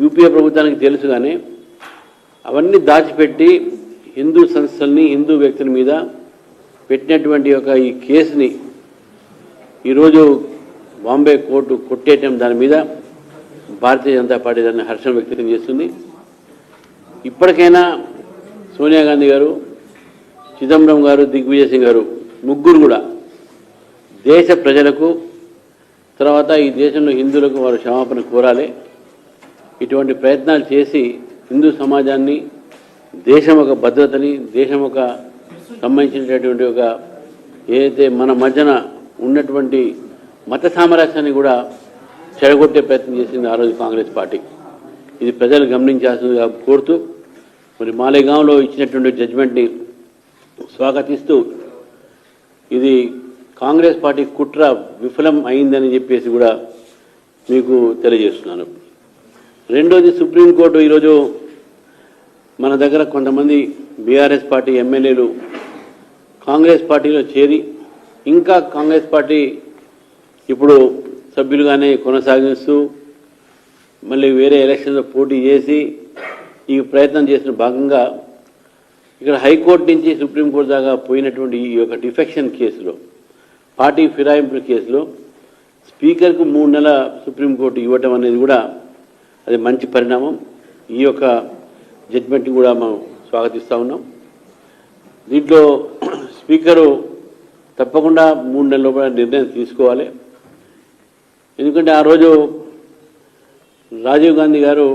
UPA ప్రభుత్వానికి తెలుసు కానీ అవన్నీ దాచిపెట్టి హిందూ సంస్థల్ని హిందూ వ్యక్తుల మీద పెట్టినటువంటి ఒక ఈ కేసుని ఈరోజు బాంబే కోర్టు కొట్టేయటం దాని మీద భారతీయ జనతా పార్టీ దాన్ని హర్షం వ్యక్తం చేస్తుంది. ఇప్పటికైనా సోనియా గాంధీ గారు చిదంబరం గారు దిగ్విజయ్ సింగ్ గారు ముగ్గురు కూడా దేశ ప్రజలకు తర్వాత ఈ దేశంలో హిందువులకు వారు క్షమాపణ కోరాలి. ఇటువంటి ప్రయత్నాలు చేసి హిందూ సమాజాన్ని దేశం ఒక భద్రతని దేశం ఒక సంబంధించినటువంటి ఒక ఏదైతే మన మధ్యన ఉన్నటువంటి మత సామరస్యాన్ని కూడా చెడగొట్టే ప్రయత్నం చేసింది ఆ రోజు కాంగ్రెస్ పార్టీ. ఇది ప్రజలు గమనించాల్సిందిగా కోరుతూ మరి మాలేగాంలో ఇచ్చినటువంటి జడ్జిమెంట్ని స్వాగతిస్తూ ఇది కాంగ్రెస్ పార్టీ కుట్ర విఫలం అయిందని చెప్పేసి కూడా మీకు తెలియజేస్తున్నాను. రెండోది సుప్రీంకోర్టు ఈరోజు మన దగ్గర కొంతమంది బీఆర్ఎస్ పార్టీ ఎమ్మెల్యేలు కాంగ్రెస్ పార్టీలో చేరి ఇంకా కాంగ్రెస్ పార్టీ ఇప్పుడు సభ్యులుగానే కొనసాగిస్తూ మళ్ళీ వేరే ఎలక్షన్లో పోటీ చేసి ఈ ప్రయత్నం చేసిన భాగంగా ఇక్కడ హైకోర్టు నుంచి సుప్రీంకోర్టు దాకా పోయినటువంటి ఈ యొక్క డిఫెక్షన్ కేసులో పార్టీ ఫిరాయింపుల కేసులో స్పీకర్కు మూడు నెలల సుప్రీంకోర్టు ఇవ్వటం అనేది కూడా అది మంచి పరిణామం. ఈ యొక్క జడ్జిమెంట్ని కూడా మనం స్వాగతిస్తూ ఉన్నాం. దీంట్లో స్పీకరు తప్పకుండా మూడు నెలల లోపల నిర్ణయం తీసుకోవాలి. ఎందుకంటే ఆ రోజు రాజీవ్ గాంధీ గారు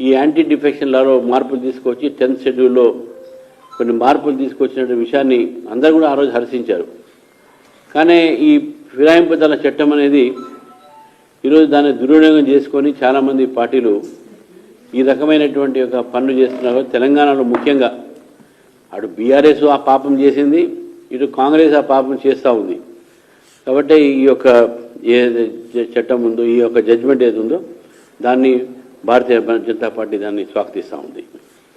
ఈ యాంటీ డిఫెక్షన్ లాలో మార్పులు తీసుకొచ్చి టెన్త్ షెడ్యూల్లో కొన్ని మార్పులు తీసుకొచ్చిన విషయాన్ని అందరూ కూడా ఆ రోజు హర్షించారు. కానీ ఈ ఫిరాయింపుదల చట్టం అనేది ఈరోజు దాన్ని దుర్వినియోగం చేసుకొని చాలామంది పార్టీలు ఈ రకమైనటువంటి ఒక పనులు చేస్తున్నారు. తెలంగాణలో ముఖ్యంగా అటు బీఆర్ఎస్ ఆ పాపం చేసింది ఇటు కాంగ్రెస్ ఆ పాపం చేస్తూ ఉంది. కాబట్టి ఈ యొక్క ఏ చట్టం ఉందో ఈ యొక్క జడ్జిమెంట్ ఏది ఉందో దాన్ని భారతీయ జనతా పార్టీ దాన్ని స్వాగతిస్తూ ఉంది.